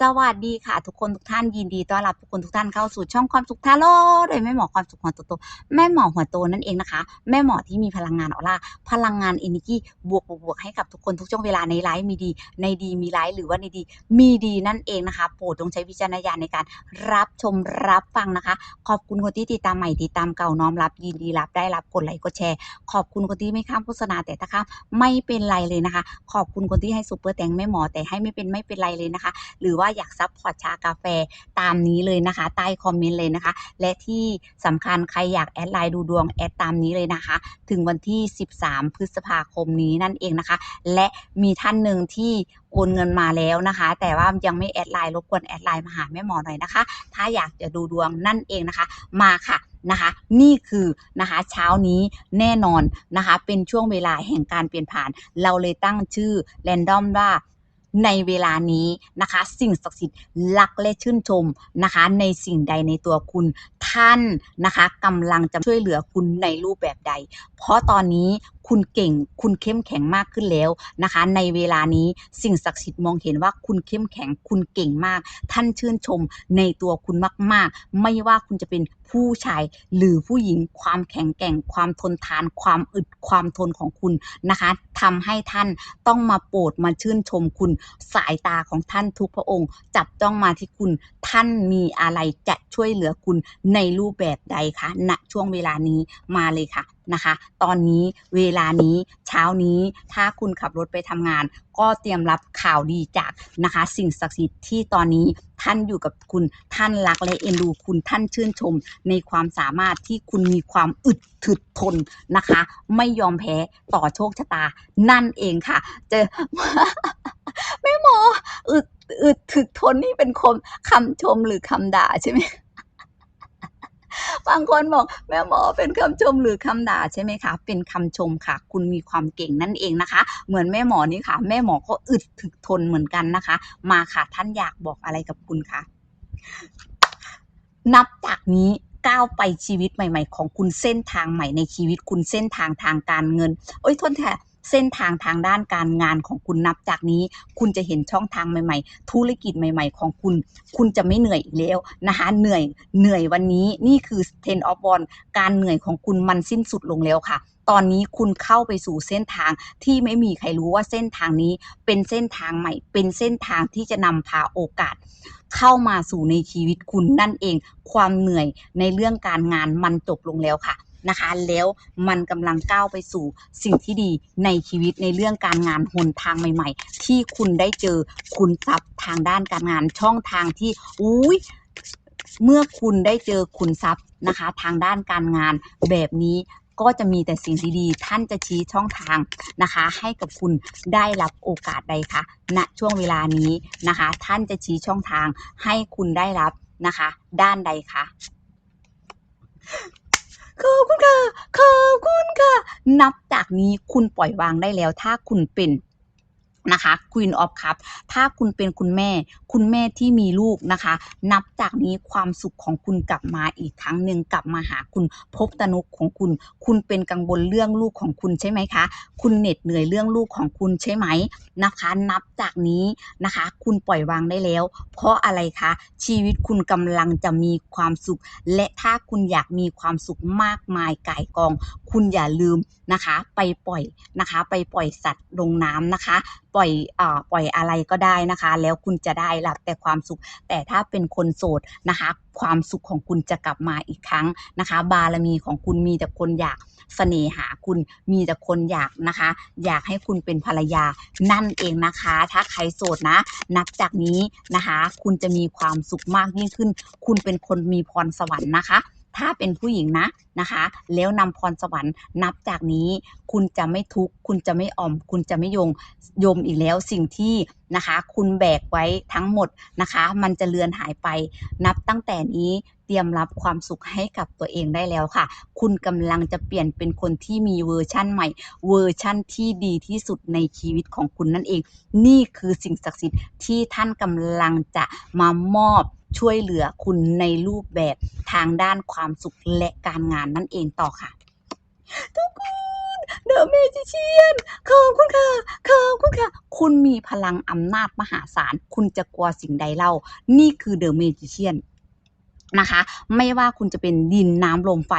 สวัสดีค่ะ ทุกคนทุกท่านยินดีต้อนรับทุกคนทุกท่านเข้าสู่ช่องความสุขทาโร่โดยแม่หมอความสุขหัวโตๆแม่หมอหัวโตนั่นเองนะคะ แม่หมอที่มีพลังงานออร่าพลังงานเอเนจีบวกบวกให้กับทุกคนทุกช่วงเวลาในไลฟ์มีดี ในดีมีไลฟ์หรือว่าในดี มีดีนั่นเองนะคะโปรดจงใช้วิจารณญาณในการรับชมรับฟังนะคะ ขอบคุณคนที่ติดตามใหม่ติดตามเก่าน้อมรับยินดีรับได้รับกดไลค์กดแชร์ ขอบคุณคนที่ไม่ข้ามโฆษณาแต่ถ้าข้ามไม่เป็นไรเลยนะคะ ขอบคุณคนที่ให้ซุปเปอร์แตงแม่หมอแต่ให้ไม่เป็นไม่เป็นไรเลยนะคะหรือือว่าอยากซัพพอร์ตชากาแฟตามนี้เลยนะคะ ใต้คอมเมนต์เลยนะคะ และที่สำคัญใครอยากแอดไลน์ดูดวงแอดตามนี้เลยนะคะ ถึงวันที่ 13 พฤษภาคมนี้นั่นเองนะคะ และมีท่านหนึ่งที่โอนเงินมาแล้วนะคะ แต่ว่ายังไม่แอดไลน์รบกวนแอดไลน์มาหาแม่หมอหน่อยนะคะ ถ้าอยากจะดูดวงนั่นเองนะคะ มาค่ะนะคะ นี่คือนะคะเช้านี้แน่นอนนะคะ เป็นช่วงเวลาแห่งการเปลี่ยนผ่าน เราเลยตั้งชื่อแรนดอมว่า ในเวลานี้นะคะ สิ่งศักดิ์สิทธิ์รักและชื่นชมนะคะ ในสิ่งใดในตัวคุณท่านนะคะกำลังจะช่วยเหลือคุณในรูปแบบใดเพราะตอนนี้คุณเก่งคุณเข้มแข็งมากขึ้นแล้วนะคะ ในเวลานี้สิ่งศักดิ์สิทธิ์มองเห็นว่าคุณเข้มแข็งคุณเก่งมาก ท่านชื่นชมในตัวคุณมาก ๆ ไม่ว่าคุณจะเป็นผู้ชายหรือผู้หญิงความแข็งแกร่ง ความทนทาน ความอึดความทนของคุณนะคะทำให้ท่านต้องมาโปรดมาชื่นชมคุณสายตาของท่านทุกพระองค์ จับจ้องมาที่คุณท่านมีอะไรจะช่วยเหลือคุณในรูปแบบใดคะณช่วงเวลานี้มาเลยค่ะ นะคะ ตอนนี้เวลานี้เช้านี้ถ้าคุณขับรถไปทำงาน ก็เตรียมรับข่าวดีจากนะคะ สิ่งศักดิ์สิทธิ์ที่ตอนนี้ท่านอยู่กับคุณท่านรักและเอ็นดูคุณท่านชื่นชม ในความสามารถที่คุณมีความอึดถึดทนนะคะ ไม่ยอมแพ้ต่อโชคชะตา นั่นเองค่ะ เจอแม่หมออึดอึดถึกทนนี่เป็นคำคำชมหรือคำด่าใช่ไหม บางคนบอกแม่หมอเป็นคำชมหรือคำด่าใช่ไหมคะ เป็นคำชมค่ะ คุณมีความเก่งนั่นเองนะคะ เหมือนแม่หมอนี่ค่ะ แม่หมอก็อึดถึกทนเหมือนกันนะคะ มาค่ะท่านอยากบอกอะไรกับคุณคะนับจากนี้ก้าวไปชีวิตใหม่ ๆ ของคุณเส้นทางใหม่ในชีวิตคุณเส้นทางทางการเงิน โอ้ยทษแท เส้นทางทางด้านการงานของคุณนับจากนี้ คุณจะเห็นช่องทางใหม่ๆ ธุรกิจใหม่ ๆ ของคุณ คุณจะไม่เหนื่อยอีกแล้วนะคะเหนื่อยเหนื่อยวันนี้นี่คือ ten of one การเหนื่อยของคุณมันสิ้นสุดลงแล้วค่ะตอนนี้คุณเข้าไปสู่เส้นทางที่ไม่มีใครรู้ว่าเส้นทางนี้เป็นเส้นทางใหม่ เป็นเส้นทางที่จะนำพาโอกาส เข้ามาสู่ในชีวิตคุณนั่นเอง ความเหนื่อยในเรื่องการงานมันจบลงแล้วค่ะ นะคะ แล้วมันกำลังก้าวไปสู่สิ่งที่ดีในชีวิตในเรื่องการงานหนทางใหม่ ๆ ที่คุณได้เจอคุณทรัพย์ทางด้านการงานช่องทางที่อุ้ยเมื่อคุณได้เจอขุนทรัพย์นะคะ ทางด้านการงานแบบนี้ก็จะมีแต่สิ่งดีๆ ท่านจะชี้ช่องทางนะคะ ให้กับคุณได้รับโอกาสใดคะณช่วงเวลานี้นะคะ ท่านจะชี้ช่องทางให้คุณได้รับนะคะ ด้านใดคะ ขอบคุณค่ะ ขอบคุณค่ะ นับจากนี้คุณปล่อยวางได้แล้ว ถ้าคุณเป็น นะคะ Queen of Cup ถ้าคุณเป็นคุณแม่ คุณแม่ที่มีลูกนะคะ นับจากนี้ความสุขของคุณกลับมาอีกครั้งหนึ่งกลับมาหาคุณพบตนุกของคุณ คุณเป็นกังวลเรื่องลูกของคุณใช่ไหมคะ คุณเหน็ดเหนื่อยเรื่องลูกของคุณใช่ไหมนะคะ นับจากนี้นะคะ คุณปล่อยวางได้แล้ว เพราะอะไรคะชีวิตคุณกำลังจะมีความสุข และถ้าคุณอยากมีความสุขมากมายก่ายกอง คุณอย่าลืมนะคะ ไปปล่อยนะคะ ไปปล่อยสัตว์ลงน้ำนะคะปล่อยอ่าปล่อยอะไรก็ได้นะคะ แล้วคุณจะได้รับแต่ความสุข แต่ถ้าเป็นคนโสดนะคะความสุขของคุณจะกลับมาอีกครั้งนะคะ บารมีของคุณมีแต่คนอยากเสน่หาคุณมีแต่คนอยากนะคะ อยากให้คุณเป็นภรรยานั่นเองนะคะ ถ้าใครโสดนะ นับจากนี้นะคะ คุณจะมีความสุขมากยิ่งขึ้น คุณเป็นคนมีพรสวรรค์นะคะ ถ้าเป็นผู้หญิงนะนะคะ แล้วนำพรสวรรค์นับจากนี้ คุณจะไม่ทุกข์คุณจะไม่อ่อม คุณจะไม่โยงโยมอีกแล้วสิ่งที่นะคะ คุณแบกไว้ทั้งหมดนะคะ มันจะเลือนหายไป นับตั้งแต่นี้เตรียมรับความสุขให้กับตัวเองได้แล้วค่ะ คุณกำลังจะเปลี่ยนเป็นคนที่มีเวอร์ชั่นใหม่ เวอร์ชั่นที่ดีที่สุดในชีวิตของคุณนั่นเอง นี่คือสิ่งศักดิ์สิทธิ์ที่ท่านกำลังจะมามอบ ช่วยเหลือคุณในรูปแบบทางด้านความสุขและการงานนั่นเองต่อค่ะ ทุกคนเดอะเมจิเชียนขอบคุณค่ะขอบคุณค่ะ คุณมีพลังอำนาจมหาศาล คุณจะกลัวสิ่งใดเล่า นี่คือเดอะเมจิเชียน นะคะ ไม่ว่าคุณจะเป็นดินน้ำลมไฟ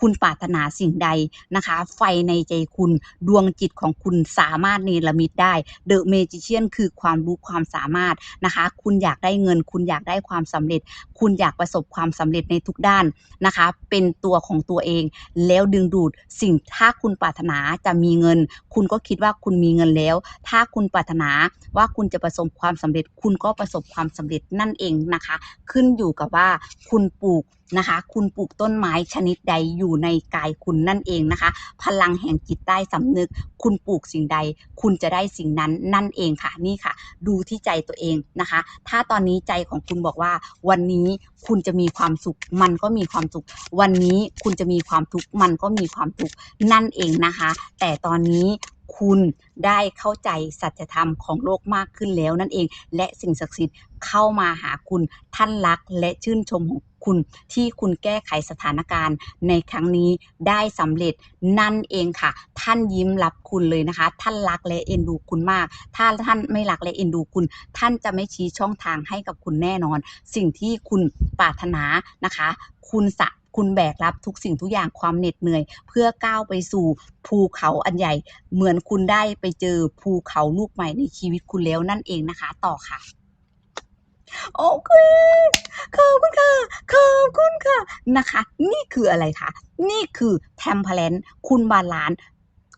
คุณปรารถนาสิ่งใดนะคะ ไฟในใจคุณดวงจิตของคุณสามารถเนรมิตได้เดอะเมจิเชียนคือความรู้ความสามารถนะคะ คุณอยากได้เงิน คุณอยากได้ความสำเร็จ คุณอยากประสบความสำเร็จในทุกด้านนะคะ เป็นตัวของตัวเอง แล้วดึงดูดสิ่งถ้าคุณปรารถนาจะมีเงิน คุณก็คิดว่าคุณมีเงินแล้ว ถ้าคุณปรารถนาว่าคุณจะประสบความสำเร็จ คุณก็ประสบความสำเร็จนั่นเองนะคะ ขึ้นอยู่กับว่าคุณุณปลูกนะคะ คุณปลูกต้นไม้ชนิดใดอยู่ในกายคุณนั่นเองนะคะ พลังแห่งจิตใต้สำนึก คุณปลูกสิ่งใด คุณจะได้สิ่งนั้นนั่นเองค่ะนี่ค่ะ ดูที่ใจตัวเองนะคะ ถ้าตอนนี้ใจของคุณบอกว่า วันนี้คุณจะมีความสุข มันก็มีความสุข วันนี้คุณจะมีความทุกข์มันก็มีความทุกข์นั่นเองนะคะ แต่ตอนนี้ คุณได้เข้าใจสัจธรรมของโลกมากขึ้นแล้วนั่นเอง และสิ่งศักดิ์สิทธิ์เข้ามาหาคุณท่านรักและชื่นชมของคุณที่คุณแก้ไขสถานการณ์ในครั้งนี้ได้สำเร็จนั่นเองค่ะ ท่านยิ้มรับคุณเลยนะคะ ท่านรักและเอ็นดูคุณมาก ถ้าท่านไม่รักและเอ็นดูคุณ ท่านจะไม่ชี้ช่องทางให้กับคุณแน่นอน สิ่งที่คุณปรารถนานะคะ คุณสะ คุณแบกรับทุกสิ่งทุกอย่างความเหน็ดเหนื่อย เพื่อก้าวไปสู่ภูเขาอันใหญ่ เหมือนคุณได้ไปเจอภูเขาลูกใหม่ในชีวิตคุณแล้วนั่นเองนะคะ ต่อค่ะโอเคขอบคุณค่ะ ขอบคุณค่ะ นะคะ นี่คืออะไรคะ นี่คือแทมเพลนคุณบาลานซ์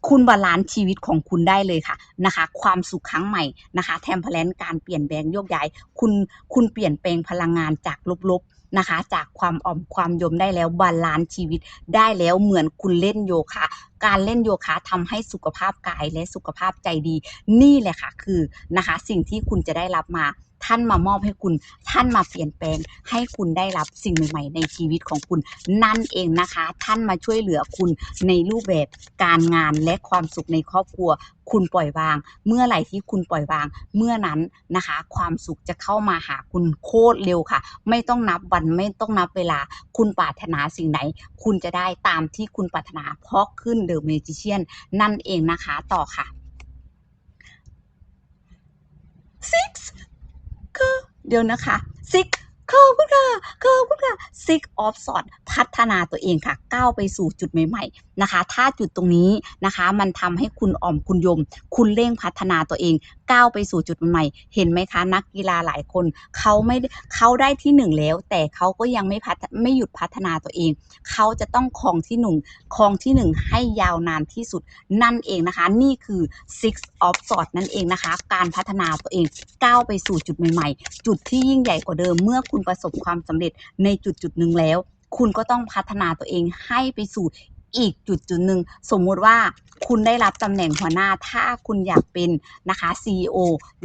คุณบาลานซ์ชีวิตของคุณได้เลยค่ะนะคะ ความสุขครั้งใหม่นะคะ แทมเพลนการเปลี่ยนแปลงโยกย้าย คุณคุณเปลี่ยนแปลงพลังงานจากลบๆ นะคะ จากความอ่อมความยมได้แล้วบาลานซ์ชีวิตได้แล้วเหมือนคุณเล่นโยคะการเล่นโยคะทำให้สุขภาพกายและสุขภาพใจดี นี่แหละค่ะ คือนะคะ สิ่งที่คุณจะได้รับมา ท่านมามอบให้คุณ ท่านมาเปลี่ยนแปลงให้คุณได้รับสิ่งใหม่ ๆ ในชีวิตของคุณ นั่นเองนะคะ ท่านมาช่วยเหลือคุณในรูปแบบการงานและความสุขในครอบครัว คุณปล่อยวาง เมื่อไหร่ที่คุณปล่อยวาง เมื่อนั้นนะคะ ความสุขจะเข้ามาหาคุณโคตรเร็วค่ะ ไม่ต้องนับวันไม่ต้องนับเวลา คุณปรารถนาสิ่งไหน คุณจะได้ตามที่คุณปรารถนาเพราะขึ้นเดอะเมจิเชียนนั่นเองนะคะต่อค่ะ six คือเดี๋ยวนะคะซิกขอบคุณค่ะขอบคุณค่ะซิกออฟสอดพัฒนาตัวเองค่ะ ก้าวไปสู่จุดใหม่ ๆ นะคะ ถ้าจุดตรงนี้นะคะ มันทำให้คุณอ่อมคุณยม คุณเร่งพัฒนาตัวเอง ก้าวไปสู่จุดใหม่ เห็นไหมคะ นักกีฬาหลายคนเขาไม่เขาได้ที่หนึ่งแล้ว แต่เขาก็ยังไม่พัฒไม่หยุดพัฒนาตัวเอง เขาจะต้องครองที่หนึ่งครองที่หนึ่งให้ยาวนานที่สุดนั่นเองนะคะ นี่คือ six of s w o r d นั่นเองนะคะ การพัฒนาตัวเองก้าวไปสู่จุดใหม่ ๆ จุดที่ยิ่งใหญ่กว่าเดิมเมื่อคุณประสบความสำเร็จในจุดจุดหนึ่งแล้วคุณก็ต้องพัฒนาตัวเองให้ไปสู่ อีกจุดจุดหนึ่งสมมุติว่าคุณได้รับตำแหน่งหัวหน้า ถ้าคุณอยากเป็นนะคะ CEO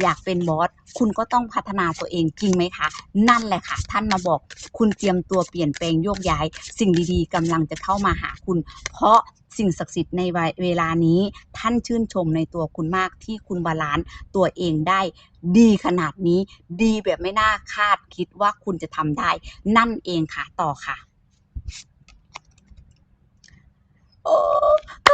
อยากเป็นบอส คุณก็ต้องพัฒนาตัวเองจริงไหมคะ นั่นแหละค่ะ ท่านมาบอกคุณเตรียมตัวเปลี่ยนแปลงโยกย้าย สิ่งดีๆกำลังจะเข้ามาหาคุณ เพราะสิ่งศักดิ์สิทธิ์ในเวลานี้ท่านชื่นชมในตัวคุณมากที่คุณบาลานซ์ตัวเองได้ดีขนาดนี้ ดีแบบไม่น่าคาดคิดว่าคุณจะทำได้ นั่นเองค่ะต่อค่ะ โ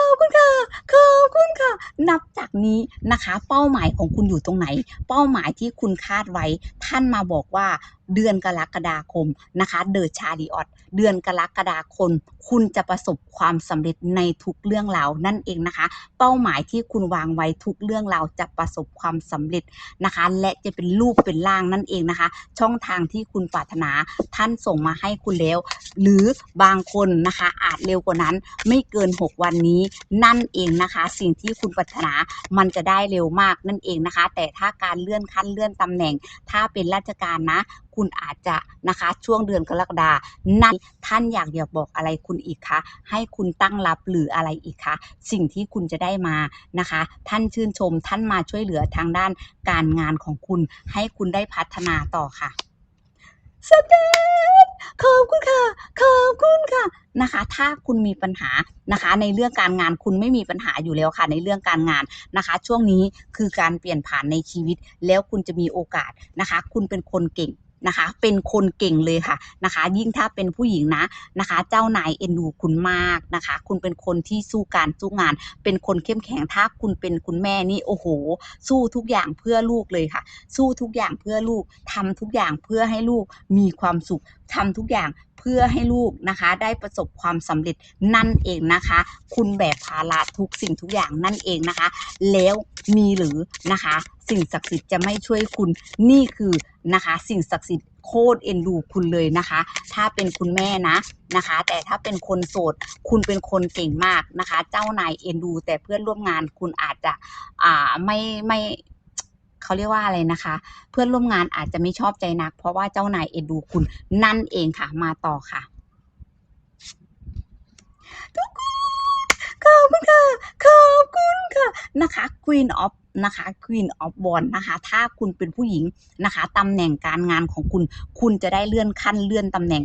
อ้ขอบคุณค่ะ ขอบคุณค่ะ นับจากนี้นะคะ เป้าหมายของคุณอยู่ตรงไหน เป้าหมายที่คุณคาดไว้ ท่านมาบอกว่าเดือนกรกฎาคมนะคะเดอชาดีออดเดือนกรกฎาคม คุณจะประสบความสำเร็จในทุกเรื่องราวนั่นเองนะคะ เป้าหมายที่คุณวางไว้ทุกเรื่องราวจะประสบความสำเร็จนะคะ และจะเป็นรูปเป็นร่างนั่นเองนะคะ ช่องทางที่คุณปรารถนาท่านส่งมาให้คุณแล้ว หรือบางคนนะคะอาจเร็วกว่านั้นไม่เกิน 6 วันนี้นั่นเองนะคะ สิ่งที่คุณปรารถนามันจะได้เร็วมากนั่นเองนะคะ แต่ถ้าการเลื่อนขั้นเลื่อนตำแหน่ง ถ้าเป็นราชการนะ คุณอาจจะนะคะช่วงเดือนกรกฎานั่นท่านอยากอยากบอกอะไรคุณอีกคะให้คุณตั้งรับหรืออะไรอีกคะสิ่งที่คุณจะได้มานะคะ ท่านชื่นชมท่านมาช่วยเหลือทางด้านการงานของคุณ ให้คุณได้พัฒนาต่อค่ะ สเตทขอบคุณค่ะ ขอบคุณค่ะนะคะ ถ้าคุณมีปัญหานะคะ ในเรื่องการงานคุณไม่มีปัญหาอยู่แล้วค่ะ ในเรื่องการงานนะคะ ช่วงนี้คือการเปลี่ยนผ่านในชีวิต แล้วคุณจะมีโอกาสนะคะ คุณเป็นคนเก่ง นะคะ เป็นคนเก่งเลยค่ะนะคะ ยิ่งถ้าเป็นผู้หญิงนะนะคะ เจ้านายเอ็นดูคุณมากนะคะ คุณเป็นคนที่สู้การสู้งาน เป็นคนเข้มแข็งถ้าคุณเป็นคุณแม่นี่โอ้โห สู้ทุกอย่างเพื่อลูกเลยค่ะ สู้ทุกอย่างเพื่อลูกทำทุกอย่างเพื่อให้ลูกมีความสุขทำทุกอย่างเพื่อให้ลูกนะคะ ได้ประสบความสำเร็จนั่นเองนะคะ คุณแบกภาระทุกสิ่งทุกอย่างนั่นเองนะคะ แล้วมีหรือนะคะ สิ่งศักดิ์สิทธิ์จะไม่ช่วยคุณนี่คือ นะคะ สิ่งศักดิ์สิทธิ์โคตรเอ็นดูคุณเลยนะคะ ถ้าเป็นคุณแม่นะนะคะ แต่ถ้าเป็นคนโสดคุณเป็นคนเก่งมากนะคะ เจ้านายเอ็นดู แต่เพื่อนร่วมงานคุณอาจจะอ่าไม่ไม่เขาเรียกว่าอะไรนะคะ เพื่อนร่วมงานอาจจะไม่ชอบใจนัก เพราะว่าเจ้านายเอ็นดูคุณนั่นเองค่ะมาต่อค่ะทุกคนขอบคุณค่ะขอบคุณค่ะนะคะ Queen of นะคะ Queen of w a n d นะคะ ถ้าคุณเป็นผู้หญิงนะคะตำแหน่งการงานของคุณ คุณจะได้เลื่อนขั้นเลื่อนตำแหน่ง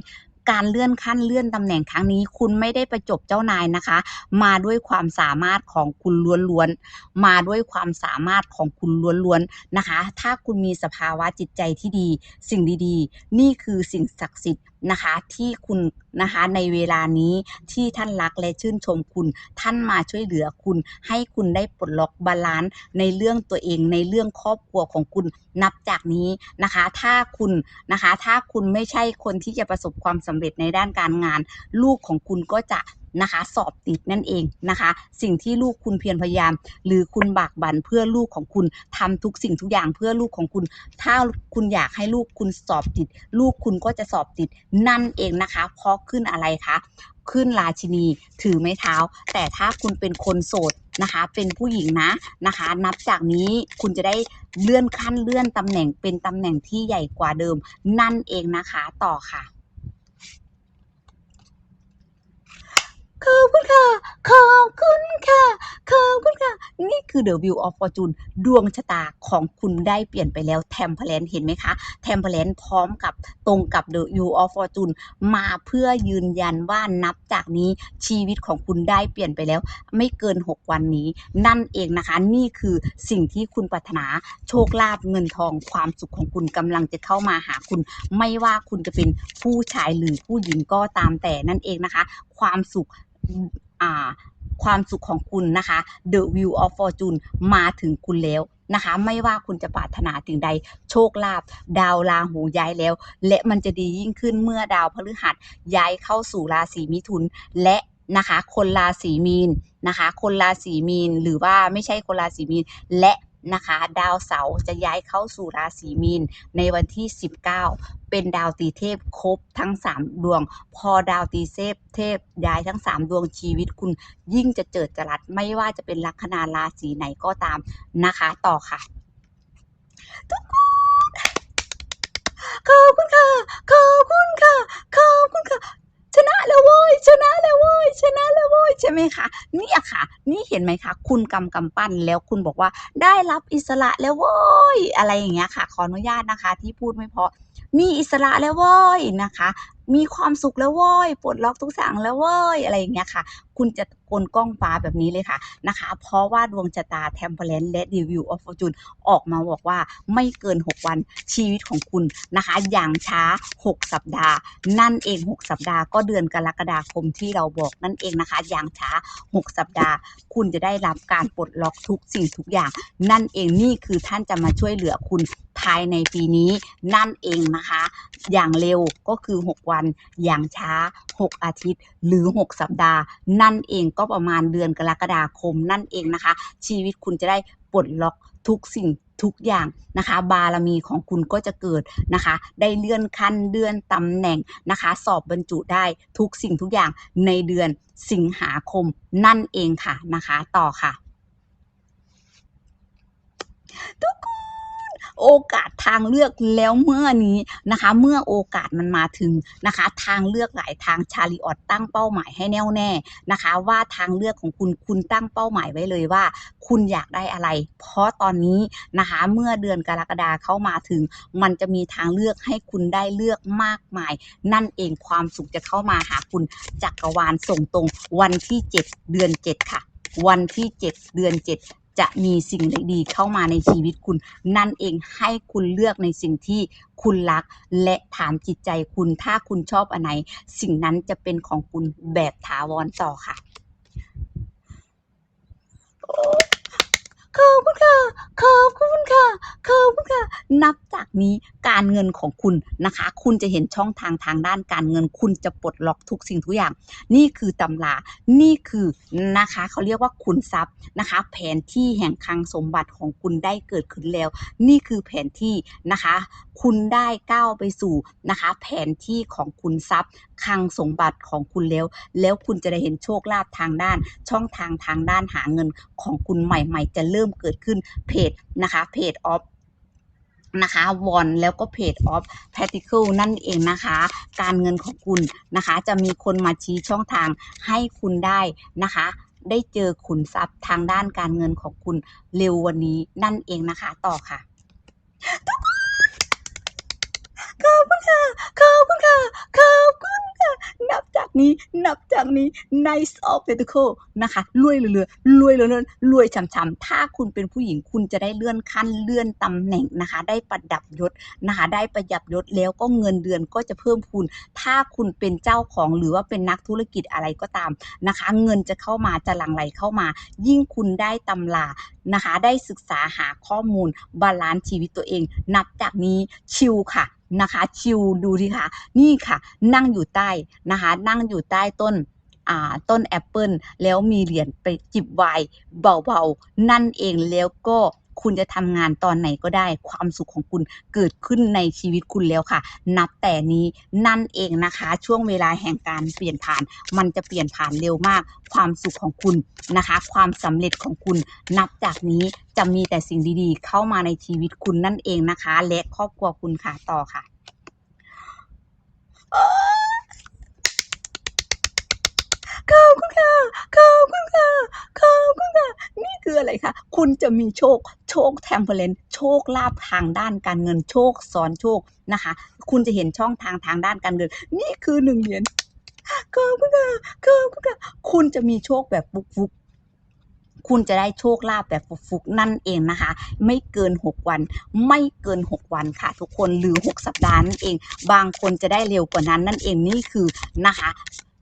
การเลื่อนขั้นเลื่อนตำแหน่งครั้งนี้ คุณไม่ได้ประจบเจ้านายนะคะ มาด้วยความสามารถของคุณล้วนๆมาด้วยความสามารถของคุณล้วนๆนะคะ ถ้าคุณมีสภาวะจิตใจที่ดี สิ่งดีๆ นี่คือสิ่งศักดิ์สิทธิ์ นะคะที่คุณนะคะในเวลานี้ที่ท่านรักและชื่นชมคุณ ท่านมาช่วยเหลือคุณ ให้คุณได้ปลดล็อกบาลานซ์ในเรื่องตัวเองในเรื่องครอบครัวของคุณนับจากนี้นะคะ ถ้าคุณนะคะ ถ้าคุณไม่ใช่คนที่จะประสบความสำเร็จในด้านการงาน ลูกของคุณก็จะ นะคะ สอบติดนั่นเองนะคะ สิ่งที่ลูกคุณเพียรพยายาม หรือคุณบากบั่นเพื่อลูกของคุณทำทุกสิ่งทุกอย่างเพื่อลูกของคุณ ถ้าคุณอยากให้ลูกคุณสอบติด ลูกคุณก็จะสอบติดนั่นเองนะคะ เพราะขึ้นอะไรคะขึ้นราชินีถือไม้เท้า แต่ถ้าคุณเป็นคนโสดนะคะ เป็นผู้หญิงนะนะคะ นับจากนี้คุณจะได้เลื่อนขั้นเลื่อนตำแหน่งเป็นตำแหน่งที่ใหญ่กว่าเดิม นั่นเองนะคะต่อค่ะ ขอบคุณค่ะ ขอบคุณค่ะ ขอบคุณค่ะ นี่คือ The View of Fortune ดวงชะตาของคุณได้เปลี่ยนไปแล้วแทมเพลนเห็นไหมคะแทมเพลนพร้อมกับตรงกับ The View of Fortune มาเพื่อยืนยันว่านับจากนี้ชีวิตของคุณได้เปลี่ยนไปแล้ว ไม่เกิน 6 วันนี้ นั่นเองนะคะ นี่คือสิ่งที่คุณปรารถนาโชคลาภเงินทองความสุขของคุณกำลังจะเข้ามาหาคุณ ไม่ว่าคุณจะเป็นผู้ชายหรือผู้หญิงก็ตามแต่นั่นเองนะคะ ความสุขอ่า ความสุขของคุณนะคะ The View of Fortune มาถึงคุณแล้วนะคะ ไม่ว่าคุณจะปรารถนาถึงใด โชคลาภดาวราหูย้ายแล้ว และมันจะดียิ่งขึ้นเมื่อดาวพฤหัสย้ายเข้าสู่ราศีมิถุน และนะคะ คนราศีมีนนะคะ คนราศีมีนหรือว่าไม่ใช่คนราศีมีนและ นะคะ ดาวเสาร์จะย้ายเข้าสู่ราศีมีนในวันที่ 19 เป็นดาวตีเทพครบทั้ง 3 ดวง พอดาวตีเทพเทพย้ายทั้ง 3 ดวงชีวิตคุณยิ่งจะเจิดจรัสไม่ว่าจะเป็นลัคนาราศีไหนก็ตามนะคะ ต่อค่ะทุกคนขอบคุณค่ะ ขอบคุณค่ะ ขอบคุณค่ะ ชนะแล้วเว้ยชนะแล้วเว้ยชนะแล้วเว้ยใช่ไหมคะเนี่ยค่ะ นี่เห็นไหมคะ คุณกำกำปั้นแล้วคุณบอกว่าได้รับอิสระแล้วเว้ยอะไรอย่างเงี้ยค่ะ ขออนุญาตนะคะ ที่พูดไม่พอมีอิสระแล้วเว้ยนะคะ มีความสุขแล้วเว้ยปลดล็อกทุกสั่งแล้วเว้ยอะไรอย่างเงี้ยค่ะ คุณจะ โกนกล้องฟ้าแบบนี้เลยค่ะนะคะ เพราะว่าดวงชะตา Temperance และ The View of Fortune ออกมาบอกว่าไม่เกิน 6 วันชีวิตของคุณนะคะ อย่างช้า 6 สัปดาห์ นั่นเอง 6 สัปดาห์ก็เดือนกรกฎาคมที่เราบอกนั่นเองนะคะ อย่างช้า 6 สัปดาห์ คุณจะได้รับการปลดล็อกทุกสิ่งทุกอย่าง นั่นเองนี่คือท่านจะมาช่วยเหลือคุณภายในปีนี้นั่นเองนะคะ อย่างเร็วก็คือ 6 วัน อย่างช้า 6 อาทิตย์ หรือ 6 สัปดาห์ นั่นเองก็ก็ประมาณเดือนกรกฎาคมนั่นเองนะคะ ชีวิตคุณจะได้ปลดล็อกทุกสิ่งทุกอย่างนะคะ บารมีของคุณก็จะเกิดนะคะ ได้เลื่อนขั้นเลื่อนตำแหน่งนะคะ สอบบรรจุได้ทุกสิ่งทุกอย่างในเดือนสิงหาคมนั่นเองค่ะนะคะ ต่อค่ะ ทุกคน โอกาสทางเลือกแล้วเมื่อนี้นะคะ เมื่อโอกาสมันมาถึงนะคะ ทางเลือกหลายทางชาลิออตตั้งเป้าหมายให้แน่วแน่นะคะ ว่าทางเลือกของคุณคุณตั้งเป้าหมายไว้เลยว่า คุณอยากได้อะไร เพราะตอนนี้นะคะ เมื่อเดือนกรกฎาเข้ามาถึง มันจะมีทางเลือกให้คุณได้เลือกมากมาย นั่นเองความสุขจะเข้ามาหาคุณจักรวาลส่งตรงวันที่ 7 เดือน 7 ค่ะ วันที่ 7 เดือน 7 จะมีสิ่งดีๆเข้ามาในชีวิตคุณ นั่นเองให้คุณเลือกในสิ่งที่คุณรัก และถามจิตใจคุณถ้าคุณชอบอันไหน สิ่งนั้นจะเป็นของคุณแบบถาวรต่อค่ะ ขอบคุณค่ะ ขอบคุณค่ะ ขอบคุณค่ะ นับจากนี้การเงินของคุณนะคะ คุณจะเห็นช่องทางทางด้านการเงิน คุณจะปลดล็อกทุกสิ่งทุกอย่าง นี่คือตำรา นี่คือนะคะเขาเรียกว่าขุนทรัพย์นะคะ แผนที่แห่งคลังสมบัติของคุณได้เกิดขึ้นแล้ว นี่คือแผนที่นะคะ คุณได้ก้าวไปสู่นะคะ แผนที่ของคุณทรัพย์คลังสมบัติของคุณแล้ว แล้วคุณจะได้เห็นโชคลาภทางด้าน ช่องทางทางด้านหาเงินของคุณใหม่ ๆ จะเริ่มเกิดขึ้นเพจนะคะเพจออฟนะคะวอนแล้วก็เพจออฟแพติเคิลนั่นเองนะคะ การเงินของคุณนะคะ จะมีคนมาชี้ช่องทางให้คุณได้นะคะได้เจอขุนทรัพย์ทางด้านการเงินของคุณเร็ววันนี้นั่นเองนะคะ ต่อค่ะ ขอบคุณค่ะ ขอบคุณค่ะ ขอบคุณค่ะ นับจากนี้ นับจากนี้ Nice of Pentacle นะคะ รวยเรือๆรวยเรือๆรวยฉ่ำๆ ถ้าคุณเป็นผู้หญิงคุณจะได้เลื่อนขั้นเลื่อนตำแหน่งนะคะ ได้ประดับยศนะคะ ได้ประยับยศแล้วก็เงินเดือนก็จะเพิ่มพูน ถ้าคุณเป็นเจ้าของหรือว่าเป็นนักธุรกิจอะไรก็ตามนะคะ เงินจะเข้ามาจะหลั่งไหลเข้ามา ยิ่งคุณได้ตำรานะคะ ได้ศึกษาหาข้อมูลบาลานซ์ชีวิตตัวเอง นับจากนี้ชิลค่ะ นะคะ ชิวดูสิค่ะนี่ค่ะ นั่งอยู่ใต้นะคะ นั่งอยู่ใต้ต้นต้นแอปเปิลแล้วมีเหรียญไปจิบไวน์เบาๆ นั่นเองแล้วก็ คุณจะทำงานตอนไหนก็ได้ ความสุขของคุณเกิดขึ้นในชีวิตคุณแล้วค่ะ นับแต่นี้นั่นเองนะคะ ช่วงเวลาแห่งการเปลี่ยนผ่าน มันจะเปลี่ยนผ่านเร็วมาก ความสุขของคุณนะคะ ความสำเร็จของคุณนับจากนี้จะมีแต่สิ่งดีๆ เข้ามาในชีวิตคุณนั่นเองนะคะ และครอบครัวคุณค่ะต่อค่ะขอบคุณค่ะขอบคุณค่ะ ขอบคุณค่ะ ไรคะคุณจะมีโชค โชคแทมเพลนโชคลาภทางด้านการเงินโชคซ้อนโชคนะคะ คุณจะเห็นช่องทางทางด้านการเงิน นี่คือหนึ่งเหรียญขอบคุณค่ะขอบคุณค่ะคุณจะมีโชคแบบฟุกๆคุณจะได้โชคลาภแบบฟุกๆนั่นเองนะคะ ไม่เกิน 6 วัน ไม่เกิน 6 วันค่ะ ทุกคนหรือ 6 สัปดาห์นั่นเอง บางคนจะได้เร็วกว่านั้นนั่นเองนี่คือนะคะ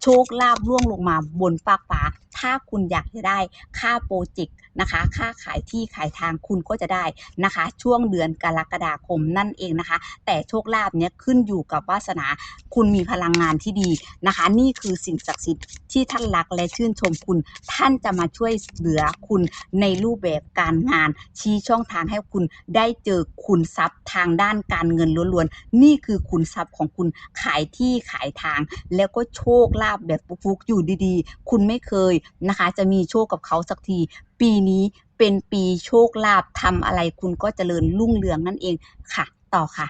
โชคลาภร่วงลงมาบนฟากฟ้า ถ้าคุณอยากจะได้ค่าโปรเจกต์นะคะ ค่าขายที่ขายทางคุณก็จะได้นะคะ ช่วงเดือนกรกฎาคมนั่นเองนะคะ แต่โชคลาภเนี้ยขึ้นอยู่กับวาสนา คุณมีพลังงานที่ดีนะคะ นี่คือสิ่งศักดิ์สิทธิ์ที่ท่านรักและชื่นชมคุณ ท่านจะมาช่วยเหลือคุณในรูปแบบการงาน ชี้ช่องทางให้คุณได้เจอคุณทรัพย์ทางด้านการเงินล้วนๆ นี่คือคุณทรัพย์ของคุณขายที่ขายทาง แล้วก็โชคลาภแบบฟุกๆอยู่ดีๆ คุณไม่เคยนะคะ จะมีโชคกับเขาสักที ปีนี้เป็นปีโชคลาภทำอะไรคุณก็เจริญรุ่งเรืองนั่นเองค่ะ ต่อค่ะ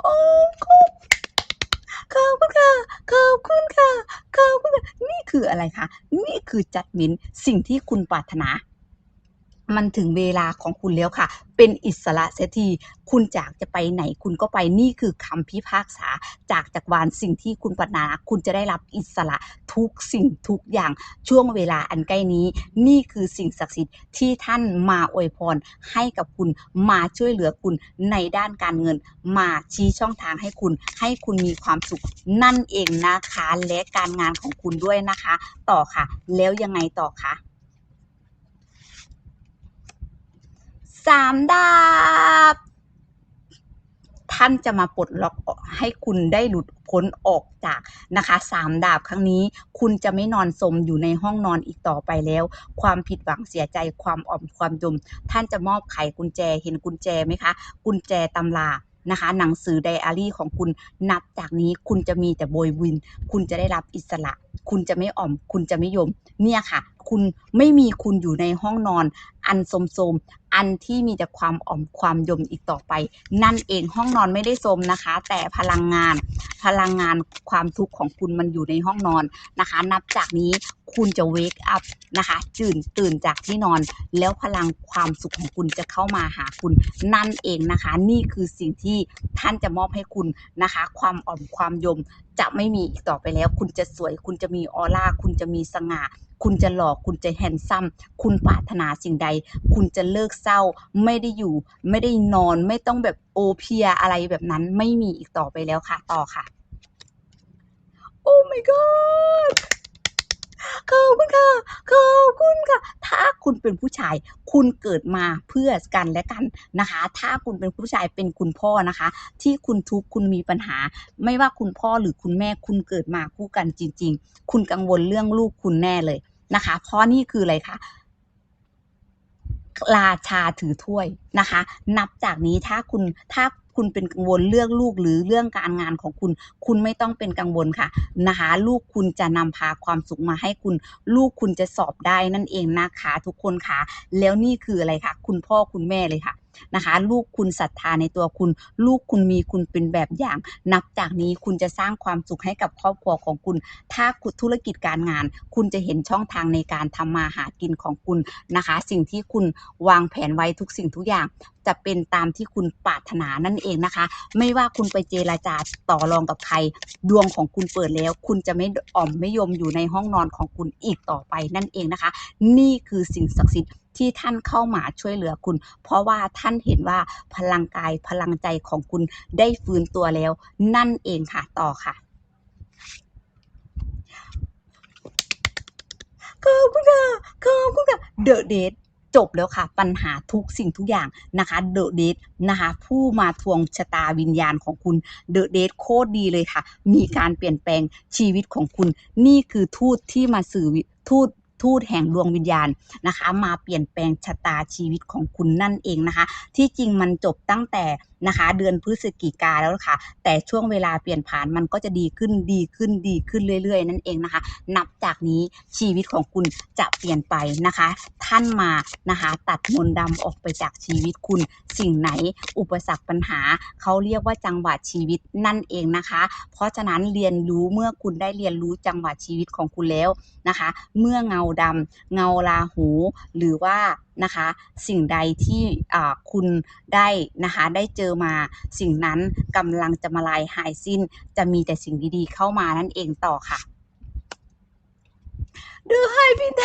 โอ้ขอบขอบคุณค่ะขอบคุณค่ะขอบคุณนี่คืออะไรคะ นี่คือจัดมินสิ่งที่คุณปรารถนา มันถึงเวลาของคุณแล้วค่ะ เป็นอิสระเสียที คุณอยากจะไปไหนคุณก็ไป นี่คือคำพิพากษา จากจักรวาลสิ่งที่คุณปรารถนา คุณจะได้รับอิสระทุกสิ่งทุกอย่าง ช่วงเวลาอันใกล้นี้ นี่คือสิ่งศักดิ์สิทธิ์ที่ท่านมาอวยพรให้กับคุณ มาช่วยเหลือคุณในด้านการเงิน มาชี้ช่องทางให้คุณ ให้คุณมีความสุข นั่นเองนะคะ และการงานของคุณด้วยนะคะ ต่อค่ะ แล้วยังไงต่อคะ สามดาบ ท่านจะมาปลดล็อกให้คุณได้หลุดพ้นออกจากนะคะสามดาบครั้งนี้ คุณจะไม่นอนสมอยู่ในห้องนอนอีกต่อไปแล้ว ความผิดหวังเสียใจความอ่อมความจม ท่านจะมอบไขกุญแจเห็นกุญแจไหมคะกุญแจตำรานะคะหนังสือไดอารี่ของคุณนับจากนี้คุณจะมีแต่โบยวิน คุณจะได้รับอิสระ คุณจะไม่อ่อม คุณจะไม่ยม เนี่ยค่ะ คุณไม่มีคุณอยู่ในห้องนอน อันโสมๆอันที่มีแต่ความอ่อมความยมอีกต่อไป นั่นเองห้องนอนไม่ได้โสมนะคะ แต่พลังงาน พลังงานความทุกข์ของคุณมันอยู่ในห้องนอนนะคะ นับจากนี้คุณจะเวกอัพนะคะตื่นตื่นจากที่นอน แล้วพลังความสุขของคุณจะเข้ามาหาคุณ นั่นเองนะคะ นี่คือสิ่งที่ท่านจะมอบให้คุณนะคะ ความอ่อมความยม จะไม่มีอีกต่อไปแล้ว คุณจะสวย คุณจะมีออร่า คุณจะมีสง่า คุณจะหล่อ คุณจะแฮนซัม คุณปรารถนาสิ่งใด คุณจะเลิกเศร้า ไม่ได้อยู่ ไม่ได้นอน ไม่ต้องแบบโอเพียอะไรแบบนั้น ไม่มีอีกต่อไปแล้วค่ะ ต่อค่ะ โอ้ my god ขอบคุณค่ะขอบคุณค่ะ ถ้าคุณเป็นผู้ชาย คุณเกิดมาเพื่อกันและกันนะคะ ถ้าคุณเป็นผู้ชายเป็นคุณพ่อนะคะ ที่คุณทุกข์คุณมีปัญหา ไม่ว่าคุณพ่อหรือคุณแม่คุณเกิดมาคู่กันจริง ๆ คุณกังวลเรื่องลูกคุณแน่เลยนะคะ เพราะนี่คืออะไรคะราชาถือถ้วยนะคะ นับจากนี้ถ้าคุณถ้า คุณเป็นกังวลเรื่องลูกหรือเรื่องการงานของคุณ คุณไม่ต้องเป็นกังวลค่ะนะคะ ลูกคุณจะนำพาความสุขมาให้คุณ ลูกคุณจะสอบได้นั่นเองนะคะทุกคนค่ะ แล้วนี่คืออะไรคะคุณพ่อคุณแม่เลยค่ะ นะคะ ลูกคุณศรัทธาในตัวคุณ ลูกคุณมีคุณเป็นแบบอย่าง นับจากนี้คุณจะสร้างความสุขให้กับครอบครัวของคุณ ถ้าคุณธุรกิจการงาน คุณจะเห็นช่องทางในการทำมาหากินของคุณนะคะ สิ่งที่คุณวางแผนไว้ทุกสิ่งทุกอย่างจะเป็นตามที่คุณปรารถนานั่นเองนะคะ ไม่ว่าคุณไปเจรจาต่อรองกับใคร ดวงของคุณเปิดแล้ว คุณจะไม่อ่อมไม่ยมอยู่ในห้องนอนของคุณอีกต่อไปนั่นเองนะคะ นี่คือสิ่งศักดิ์สิทธิ์ ที่ท่านเข้ามาช่วยเหลือคุณ เพราะว่าท่านเห็นว่าพลังกายพลังใจของคุณได้ฟื้นตัวแล้ว นั่นเองค่ะต่อค่ะขอบคุณค่ะขอบคุณค่ะเดอะเดทจบแล้วค่ะ ปัญหาทุกสิ่งทุกอย่างนะคะเดอะเดทนะคะผู้มาทวงชะตาวิญญาณของคุณเดอะเดทโคตรดีเลยค่ะ มีการเปลี่ยนแปลงชีวิตของคุณ นี่คือทูตที่มาสื่อทูต ทูตแห่งดวงวิญญาณนะคะ มาเปลี่ยนแปลงชะตาชีวิตของคุณนั่นเองนะคะ ที่จริงมันจบตั้งแต่นะคะ เดือนพฤศจิกาแล้วค่ะ แต่ช่วงเวลาเปลี่ยนผ่านมันก็จะดีขึ้นดีขึ้นดีขึ้นเรื่อย ๆ นั่นเองนะคะ นับจากนี้ชีวิตของคุณจะเปลี่ยนไปนะคะ ท่านมานะคะ ตัดมนต์ดำออกไปจากชีวิตคุณ สิ่งไหนอุปสรรคปัญหาเขาเรียกว่าจังหวะชีวิตนั่นเองนะคะ เพราะฉะนั้นเรียนรู้เมื่อคุณได้เรียนรู้จังหวะชีวิตของคุณแล้วนะคะ เมื่อเงาดำเงาราหู หรือว่า นะคะ สิ่งใดที่คุณได้นะคะได้เจอมาสิ่งนั้นกำลังจะมาลายหายสิ้น จะมีแต่สิ่งดีๆเข้ามานั่นเองต่อค่ะ ดูให้พี่เท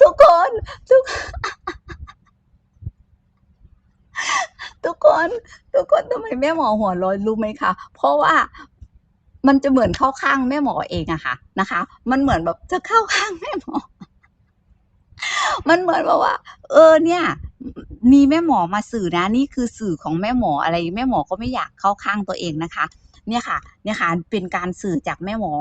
ทุกคนทุกทุกคน ทุกคนทำไมแม่หมอหัวร้อนรู้ไหมคะ เพราะว่า มันจะเหมือนเข้าข้างแม่หมอเองอะค่ะนะคะ มันเหมือนแบบจะเข้าข้างแม่หมอ มันเหมือนแบบว่า เออเนี่ย มีแม่หมอมาสื่อนะ นี่คือสื่อของแม่หมออะไร แม่หมอก็ไม่อยากเข้าข้างตัวเองนะคะ เนี่ยค่ะเนี่ยค่ะเป็นการสื่อจากแม่หมอ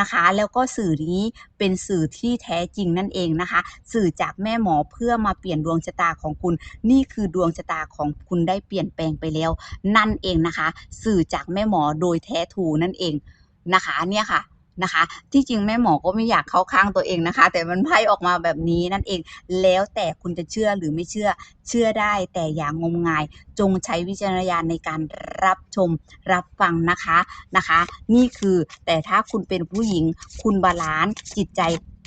นะคะ แล้วก็สื่อนี้เป็นสื่อที่แท้จริงนั่นเองนะคะ สื่อจากแม่หมอเพื่อมาเปลี่ยนดวงชะตาของคุณ นี่คือดวงชะตาของคุณได้เปลี่ยนแปลงไปแล้ว นั่นเองนะคะ สื่อจากแม่หมอโดยแท้ถูนั่นเองนะคะเนี่ยค่ะ นะคะ ที่จริงแม่หมอก็ไม่อยากเข้าข้างตัวเองนะคะ แต่มันไพ่ออกมาแบบนี้นั่นเองแล้วแต่คุณจะเชื่อหรือไม่เชื่อเชื่อได้แต่อย่างงมงาย จงใช้วิจารณญาณในการรับชมรับฟังนะคะนะคะ นี่คือแต่ถ้าคุณเป็นผู้หญิงคุณบาลานซ์จิตใจ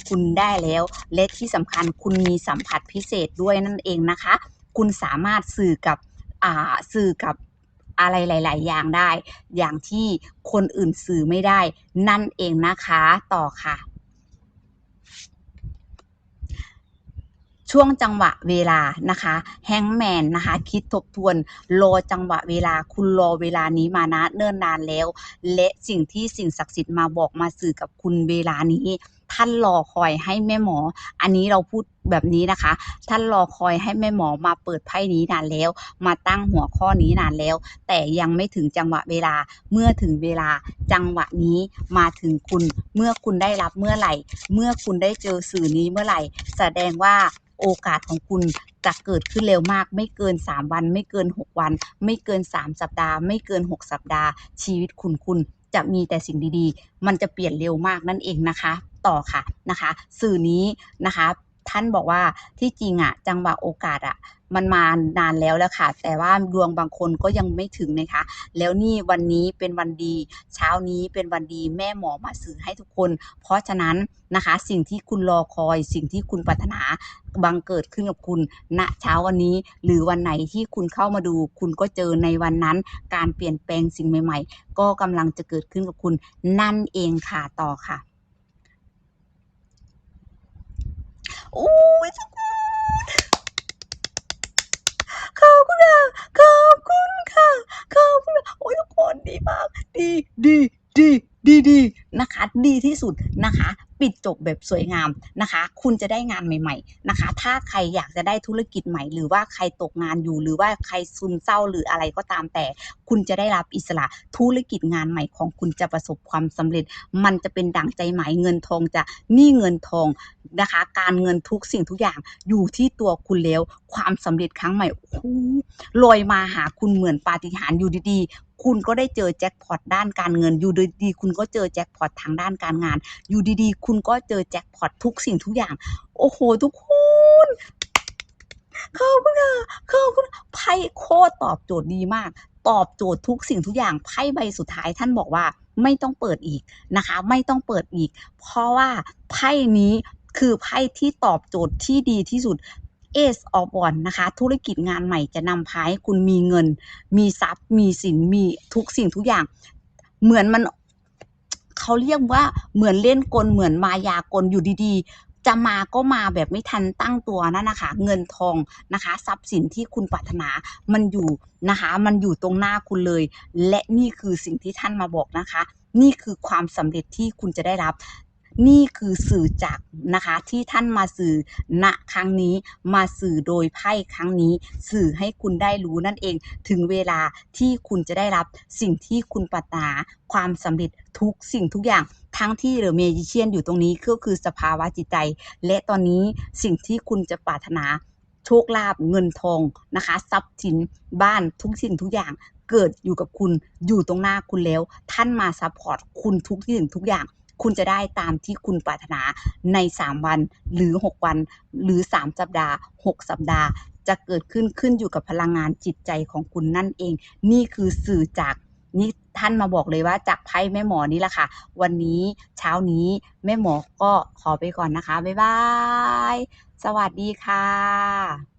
คุณได้แล้ว และที่สำคัญคุณมีสัมผัสพิเศษด้วยนั่นเองนะคะ คุณสามารถสื่อกับสื่อกับ อะไรหลาย ๆ อย่างได้ อย่างที่คนอื่นสื่อไม่ได้ นั่นเองนะคะต่อค่ะ ช่วงจังหวะเวลานะคะแฮงแมนนะคะคิดทบทวนรอจังหวะเวลาคุณรอเวลานี้มานะเนิ่นนานแล้ว และสิ่งที่สิ่งศักดิ์สิทธิ์มาบอกมาสื่อกับคุณเวลานี้ ท่านรอคอยให้แม่หมอ อันนี้เราพูดแบบนี้นะคะ ท่านรอคอยให้แม่หมอมาเปิดไพ่นี้นานแล้ว มาตั้งหัวข้อนี้นานแล้ว แต่ยังไม่ถึงจังหวะเวลาเมื่อถึงเวลาจังหวะนี้มาถึงคุณเมื่อคุณได้รับเมื่อไหร่ เมื่อคุณได้เจอสื่อนี้เมื่อไหร่ แสดงว่าโอกาสของคุณจะเกิดขึ้นเร็วมาก ไม่เกิน 3 วัน ไม่เกิน 6 วัน ไม่เกิน 3 สัปดาห์ ไม่เกิน 6 สัปดาห์ ชีวิตคุณคุณจะมีแต่สิ่งดีๆ มันจะเปลี่ยนเร็วมากนั่นเองนะคะ ต่อค่ะนะคะ สื่อนี้นะคะท่านบอกว่าที่จริงอะจังหวะโอกาสอะมันมานานแล้วแล้วค่ะ แต่ว่าดวงบางคนก็ยังไม่ถึงนะคะ แล้วนี่วันนี้เป็นวันดี เช้านี้เป็นวันดีแม่หมอมาสื่อให้ทุกคน เพราะฉะนั้นนะคะ สิ่งที่คุณรอคอย สิ่งที่คุณปรารถนาบังเกิดขึ้นกับคุณณเช้าวันนี้ หรือวันไหนที่คุณเข้ามาดู คุณก็เจอในวันนั้น การเปลี่ยนแปลงสิ่งใหม่ ๆ ก็กำลังจะเกิดขึ้นกับคุณนั่นเองค่ะต่อค่ะ โอ้ยทุกคนขอบคุณค่ะ ขอบคุณค่ะ ขอบคุณค่ะโอ้ยทุกคนดีมาก ดี ดี ดี ดีดีนะคะ ดีที่สุดนะคะปิดจบแบบสวยงามนะคะ คุณจะได้งานใหม่ ๆนะคะ ถ้าใครอยากจะได้ธุรกิจใหม่ หรือว่าใครตกงานอยู่ หรือว่าใครซึมเศร้าหรืออะไรก็ตามแต่ คุณจะได้รับอิสระธุรกิจงานใหม่ของคุณจะประสบความสำเร็จ มันจะเป็นดั่งใจหมายเงินทองจะนี่เงินทองนะคะ การเงินทุกสิ่งทุกอย่างอยู่ที่ตัวคุณแล้ว ความสำเร็จครั้งใหม่โอ้โหลอยมาหาคุณเหมือนปาฏิหาริย์อยู่ดีๆ คุณก็ได้เจอแจ็คพอตด้านการเงิน อยู่ดีๆคุณก็เจอแจ็คพอตทางด้านการงาน อยู่ดีๆ คุณก็เจอแจ็คพอตทุกสิ่งทุกอย่าง โอ้โห ทุกคนขอบคุณค่ะขอบคุณไพ่โคตรตอบโจทย์ดีมาก ตอบโจทย์ทุกสิ่งทุกอย่างไพ่ใบสุดท้ายท่านบอกว่าไม่ต้องเปิดอีกนะคะ ไม่ต้องเปิดอีก เพราะว่าไพ่นี้คือไพ่ที่ตอบโจทย์ที่ดีที่สุด Ace of Wands นะคะ ธุรกิจงานใหม่จะนำพาให้คุณมีเงิน มีทรัพย์ มีสิน มีทุกสิ่งทุกอย่าง เหมือนมันเขาเรียกว่าเหมือนเล่นกล เหมือนมายากลอยู่ดีๆ จะมาก็มาแบบไม่ทันตั้งตัวนั่นนะคะ เงินทองนะคะ ทรัพย์สินที่คุณปรารถนามันอยู่นะคะ มันอยู่ตรงหน้าคุณเลย และนี่คือสิ่งที่ท่านมาบอกนะคะ นี่คือความสำเร็จที่คุณจะได้รับ นี่คือสื่อจากนะคะที่ท่านมาสื่อณครั้งนี้มาสื่อโดยไพ่ครั้งนี้ สื่อให้คุณได้รู้นั่นเอง ถึงเวลาที่คุณจะได้รับสิ่งที่คุณปรารถนาความสำเร็จทุกสิ่งทุกอย่างทั้งที่เดอะเมจิเชียนอยู่ตรงนี้ก็คือสภาวะจิตใจ และตอนนี้สิ่งที่คุณจะปรารถนาโชคลาภเงินทองนะคะ ทรัพย์สินบ้านทุกสิ่งทุกอย่างเกิดอยู่กับคุณอยู่ตรงหน้าคุณแล้ว ท่านมาซัพพอร์ตคุณทุกสิ่งทุกอย่าง คุณจะได้ตามที่คุณปรารถนาใน 3 วัน หรือ 6 วัน หรือ 3 สัปดาห์ 6 สัปดาห์ จะเกิดขึ้นขึ้นอยู่กับพลังงานจิตใจของคุณนั่นเอง นี่คือสื่อจากนี่ท่านมาบอกเลยว่าจากไพ่แม่หมอนี่แหละค่ะ วันนี้เช้านี้แม่หมอก็ขอไปก่อนนะคะ บ๊ายบาย สวัสดีค่ะ